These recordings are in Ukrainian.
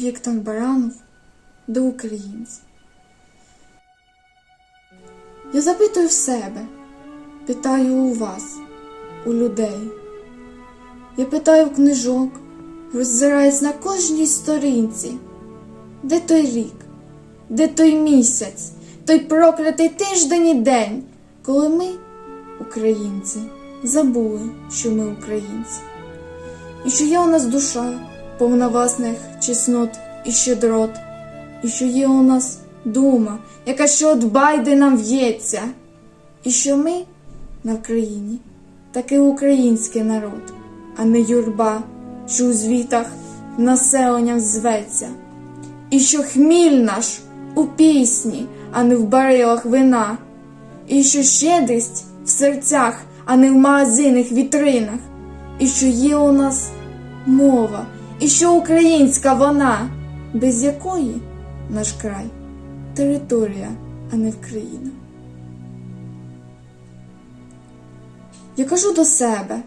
Віктор Баранов до українців. Я запитую в себе, питаю у вас, у людей. Я питаю в книжок, роззираюсь на кожній сторінці. Де той рік? Де той місяць, той проклятий тиждень і день, коли ми, українці, забули, що ми українці, і що є у нас душа, повна власних чеснот і щедрот, і що є у нас дума, яка ще от байди нам в'ється, і що ми на Вкраїні таки український народ, а не юрба, що у звітах населенням зветься, і що хміль наш у пісні, а не в барилах вина, і що щедрість в серцях, а не в магазинних вітринах, і що є у нас мова, і що українська вона, без якої наш край територія, а не Вкраїна. Я кажу до себе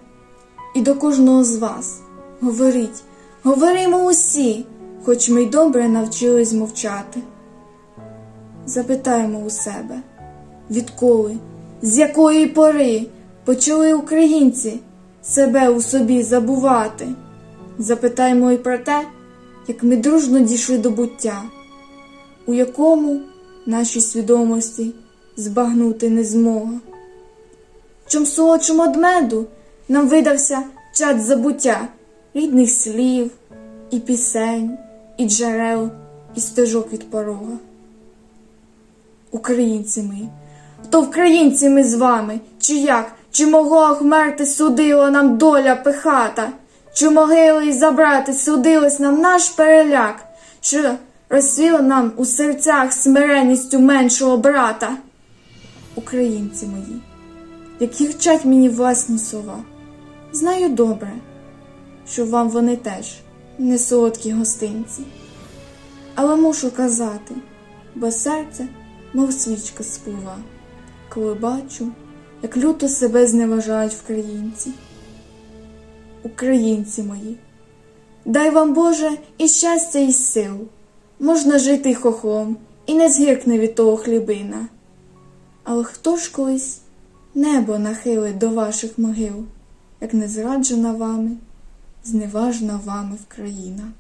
і до кожного з вас. Говоріть, говоримо усі, хоч ми й добре навчились мовчати. Запитаємо у себе, відколи, з якої пори почали українці себе у собі забувати. Запитаємо і про те, як ми дружно дійшли до буття, у якому нашій свідомості збагнути не змога. Чом солодшому од меду нам видався чад забуття рідних слів, і пісень, і джерел, і стежок від порога. Українці ми, хто українці ми з вами, чи як, чи могло вмерти судила нам доля пихата, чи могили й забрати судилось нам наш переляк, що розсвіла нам у серцях смиренністю меншого брата. Українці мої, які вчать мені власні слова, знаю добре, що вам вони теж не солодкі гостинці. Але мушу казати, бо серце, мов свічка сплива, коли бачу, як люто себе зневажають вкраїнці. Українці мої, дай вам Боже і щастя, і сил. Можна жити хохом і не згіркне від того хлібина. Але хто ж колись небо нахилить до ваших могил, як не зраджена вами, зневажна вами Вкраїна?